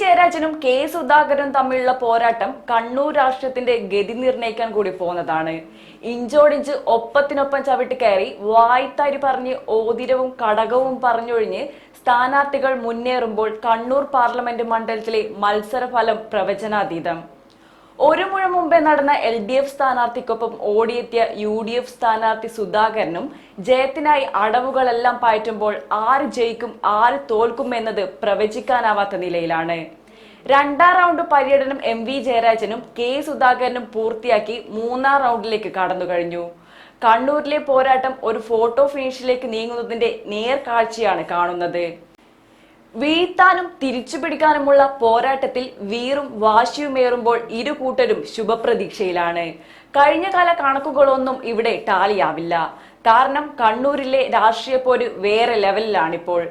ജയരാജനും K സുധാകരനും തമ്മിലുള്ള പോരാട്ടം കണ്ണൂർ രാഷ്ട്രീയത്തിന്റെ ഗതി നിർണയിക്കാൻ കൂടി പോകുന്നതാണ്. ഇഞ്ചോടിഞ്ച് ഒപ്പത്തിനൊപ്പം ചവിട്ടി കയറി വായ്ത്താരി പറഞ്ഞ് ഓതിരവും കടകവും പറഞ്ഞൊഴിഞ്ഞ് സ്ഥാനാർത്ഥികൾ മുന്നേറുമ്പോൾ കണ്ണൂർ പാർലമെന്റ് മണ്ഡലത്തിലെ മത്സരഫലം പ്രവചനാതീതം. ഒരു മുഴ മുമ്പേ നടന്ന എൽ ഡി എഫ് സ്ഥാനാർത്ഥിക്കൊപ്പം ഓടിയെത്തിയ യു ഡി എഫ് സ്ഥാനാർത്ഥി സുധാകരനും ജയത്തിനായി അടവുകളെല്ലാം പാറ്റുമ്പോൾ ആര് ജയിക്കും ആര് തോൽക്കും എന്നത് പ്രവചിക്കാനാവാത്ത നിലയിലാണ്. രണ്ടാം റൗണ്ട് പര്യടനം എം വി ജയരാജനും കെ സുധാകരനും പൂർത്തിയാക്കി മൂന്നാം റൗണ്ടിലേക്ക് കടന്നു കഴിഞ്ഞു കണ്ണൂരിലെ പോരാട്ടം ഒരു ഫോട്ടോ ഫിനിഷിലേക്ക് നീങ്ങുന്നതിന്റെ നേർക്കാഴ്ചയാണ് കാണുന്നത്. വീഴ്ത്താനും തിരിച്ചുപിടിക്കാനുമുള്ള പോരാട്ടത്തിൽ വീറും വാശിയുമേറുമ്പോൾ ഇരു കൂട്ടരും ശുഭപ്രതീക്ഷയിലാണ്. കഴിഞ്ഞകാല കണക്കുകളൊന്നും ഇവിടെ ടാലിയാവില്ല. കാരണം കണ്ണൂരിലെ രാഷ്ട്രീയ പോര് വേറെ ലെവലിലാണിപ്പോൾ.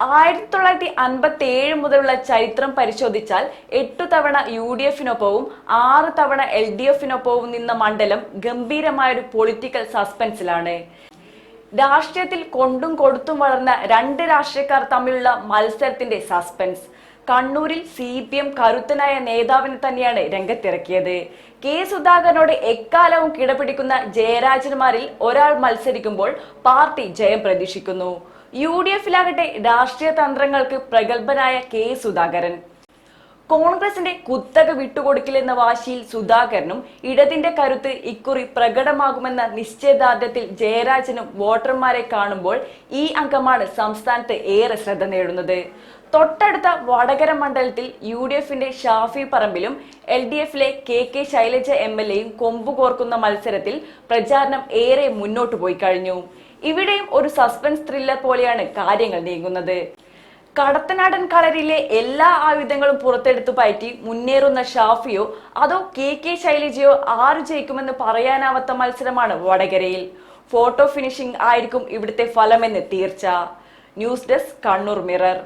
ആയിരത്തി തൊള്ളായിരത്തി അൻപത്തി ഏഴ് മുതലുള്ള ചരിത്രം പരിശോധിച്ചാൽ എട്ടു തവണ യു ഡി എഫിനൊപ്പവും ആറ് തവണ എൽ ഡി എഫിനൊപ്പവും നിന്ന മണ്ഡലം ഗംഭീരമായൊരു പൊളിറ്റിക്കൽ സസ്പെൻസിലാണ്. രാഷ്ട്രീയത്തിൽ കൊണ്ടും കൊടുത്തും വളർന്ന രണ്ട് രാഷ്ട്രീയക്കാർ തമ്മിലുള്ള മത്സരത്തിന്റെ സസ്പെൻസ്. കണ്ണൂരിൽ സി പി എം കരുത്തനായ നേതാവിനെ തന്നെയാണ് രംഗത്തിറക്കിയത്. കെ സുധാകരനോട് എക്കാലവും കിടപിടിക്കുന്ന ജയരാജന്മാരിൽ ഒരാൾ മത്സരിക്കുമ്പോൾ പാർട്ടി ജയം പ്രതീക്ഷിക്കുന്നു. യു ഡി എഫിലാകട്ടെ രാഷ്ട്രീയ തന്ത്രങ്ങൾക്ക് പ്രഗത്ഭനായ കെ സുധാകരൻ. കോൺഗ്രസിന്റെ കുത്തക വിട്ടുകൊടുക്കില്ലെന്ന വാശിയിൽ സുധാകരനും ഇടതിന്റെ കരുത്ത് ഇക്കുറി പ്രകടമാകുമെന്ന നിശ്ചയദാർഢ്യത്തിൽ ജയരാജനും വോട്ടർമാരെ കാണുമ്പോൾ ഈ അംഗമാണ് സംസ്ഥാനത്ത് ഏറെ ശ്രദ്ധ നേടുന്നത്. തൊട്ടടുത്ത വടകര മണ്ഡലത്തിൽ യു ഡി എഫിന്റെ ഷാഫി പറമ്പിലും എൽ ഡി എഫിലെ K K Shailaja M L എയും കൊമ്പുകോർക്കുന്ന മത്സരത്തിൽ പ്രചാരണം ഏറെ മുന്നോട്ട് പോയി കഴിഞ്ഞു. ഇവിടെയും ഒരു സസ്പെൻസ് ത്രില്ലർ പോലെയാണ് കാര്യങ്ങൾ നീങ്ങുന്നത്. കടത്തനാടൻ കളരിയിലെ എല്ലാ ആയുധങ്ങളും പുറത്തെടുത്ത് പയറ്റി മുന്നേറുന്ന ഷാഫിയോ അതോ കെ കെ ശൈലജയോ ആര് ജയിക്കുമെന്ന് പറയാനാവാത്ത മത്സരമാണ് വടകരയിൽ. ഫോട്ടോ ഫിനിഷിംഗ് ആയിരിക്കും ഇവിടുത്തെ ഫലമെന്ന് തീർച്ച. News desk Kannur mirror.